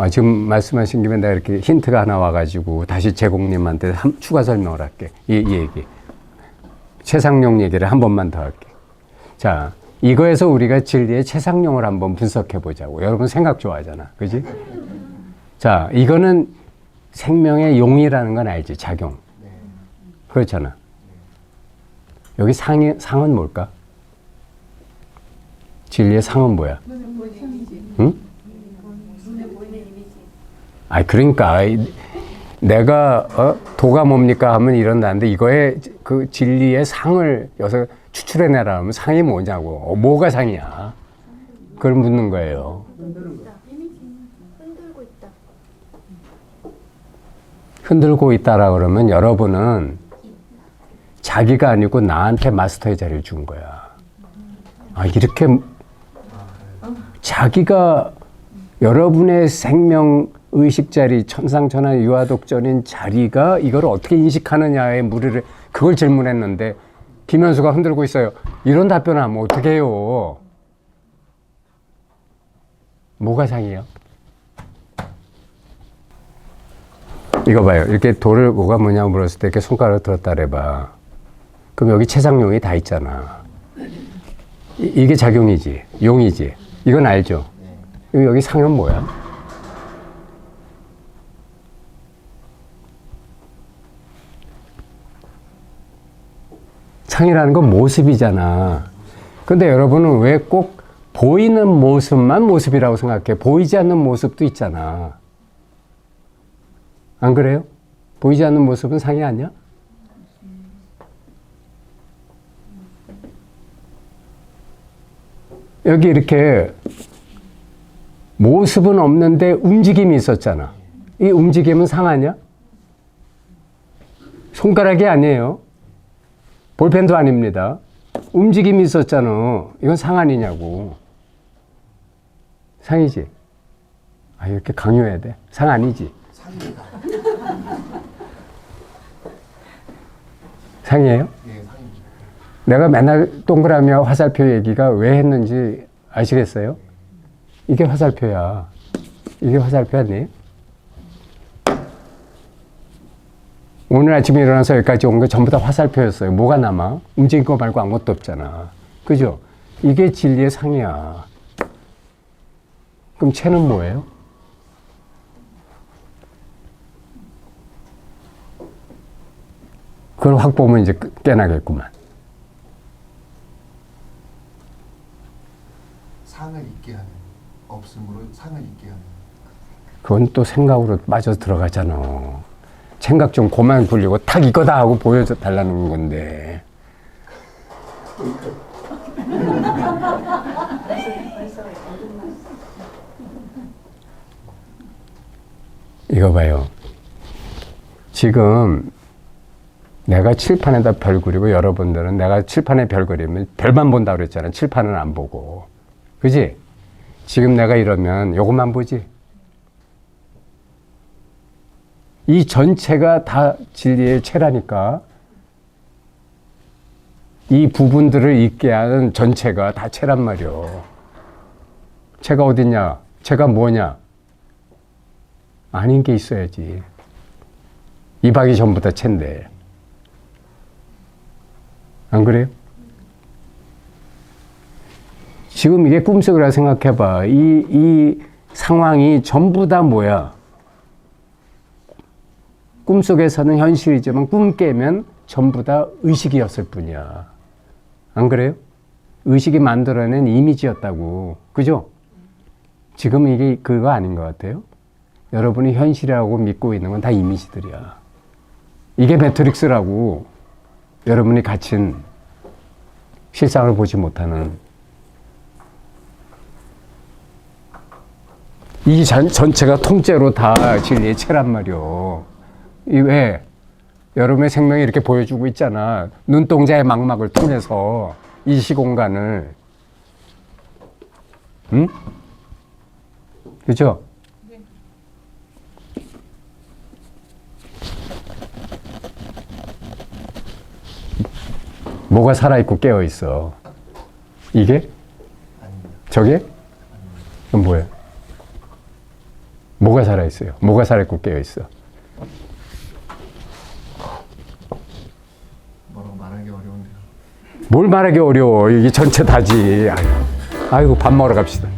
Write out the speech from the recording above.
아, 지금 말씀하신 김에 내가 이렇게 힌트가 하나 와가지고 다시 제공님한테 한, 추가 설명을 할게. 이, 이 얘기. 최상용 얘기를 한 번만 더 할게. 자, 이거에서 우리가 진리의 최상용을 한번 분석해 보자고. 여러분 생각 좋아하잖아. 그지? 자, 이거는 생명의 용이라는 건 알지? 작용. 그렇잖아. 여기 상이, 상은 뭘까? 진리의 상은 뭐야? 응? 아니 그러니까 이- 내가 어? 도가 뭡니까 하면 이런다는데 이거에 그 진리의 상을 여기서 추출해내라 하면 상이 뭐냐고. 어, 뭐가 상이야? 그걸 묻는 거예요. 흔들고 있다라 그러면 여러분은 자기가 아니고 나한테 마스터의 자리를 준 거야. 아 이렇게 자기가 여러분의 생명 의식 자리 천상천하 유아독전인 자리가 이걸 어떻게 인식하느냐의 무리를 그걸 질문했는데 김현수가 흔들고 있어요. 이런 답변하면 어떻게 해요? 뭐가 상이에요? 이거 봐요. 이렇게 돌을 뭐가 뭐냐고 물었을 때 이렇게 손가락을 들었다 그래봐. 그럼 여기 최상용이 다 있잖아. 이, 이게 작용이지. 용이지. 이건 알죠? 여기 상은 뭐야? 상이라는 건 모습이잖아. 근데 여러분은 왜 꼭 보이는 모습만 모습이라고 생각해? 보이지 않는 모습도 있잖아. 안 그래요? 보이지 않는 모습은 상이 아니야? 여기 이렇게 모습은 없는데 움직임이 있었잖아. 이 움직임은 상 아니야? 손가락이 아니에요. 볼펜도 아닙니다. 움직임이 있었잖아. 이건 상 아니냐고. 상이지? 아, 이렇게 강요해야 돼. 상 아니지? 상입니다. 상이에요? 예, 상입니다. 내가 맨날 동그라미와 화살표 얘기가 왜 했는지 아시겠어요? 이게 화살표야. 이게 화살표 아니에요? 오늘 아침에 일어나서 여기까지 온 거 전부 다 화살표였어요. 뭐가 남아? 움직인 거 말고 아무것도 없잖아. 그죠? 이게 진리의 상이야. 그럼 채는 뭐예요? 그걸 확 보면 이제 끝- 깨나겠구만. 상을 잊게 하는 없음으로 상을 잊게 하는 그건 또 생각으로 빠져 들어가잖아. 생각 좀 고만 굴리고 탁 이거다 하고 보여줘 달라는 건데. 이거 봐요. 지금 내가 칠판에다 별 그리고 여러분들은 내가 칠판에 별 그리면 별만 본다 그랬잖아. 칠판은 안 보고. 그지? 지금 내가 이러면 요것만 보지. 이 전체가 다 진리의 체라니까 이 부분들을 있게 하는 전체가 다 체란 말이요. 체가 어딨냐? 체가 뭐냐? 아닌 게 있어야지. 이박이 전부 다 체인데. 안 그래요? 지금 이게 꿈속이라 생각해봐. 이, 이 상황이 전부 다 뭐야? 꿈속에서는 현실이지만 꿈 깨면 전부 다 의식이었을 뿐이야. 안 그래요? 의식이 만들어낸 이미지였다고. 그죠? 지금 이게 그거 아닌 것 같아요? 여러분이 현실이라고 믿고 있는 건 다 이미지들이야. 이게 매트릭스라고 여러분이 갇힌 실상을 보지 못하는 이 전, 전체가 통째로 다 진리의 체란 말이오. 이 왜? 여러분의 생명이 이렇게 보여주고 있잖아. 눈동자의 망막을 통해서 이 시공간을. 응? 그죠? 뭐가 살아있고 깨어있어? 이게? 저게? 그럼 뭐야? 뭐가 살아있어요? 뭐가 살아있고 깨어있어? 뭐라고 말하기 어려운데요. 뭘 말하기 어려워. 이게 전체 다지. 아이고, 밥 먹으러 갑시다.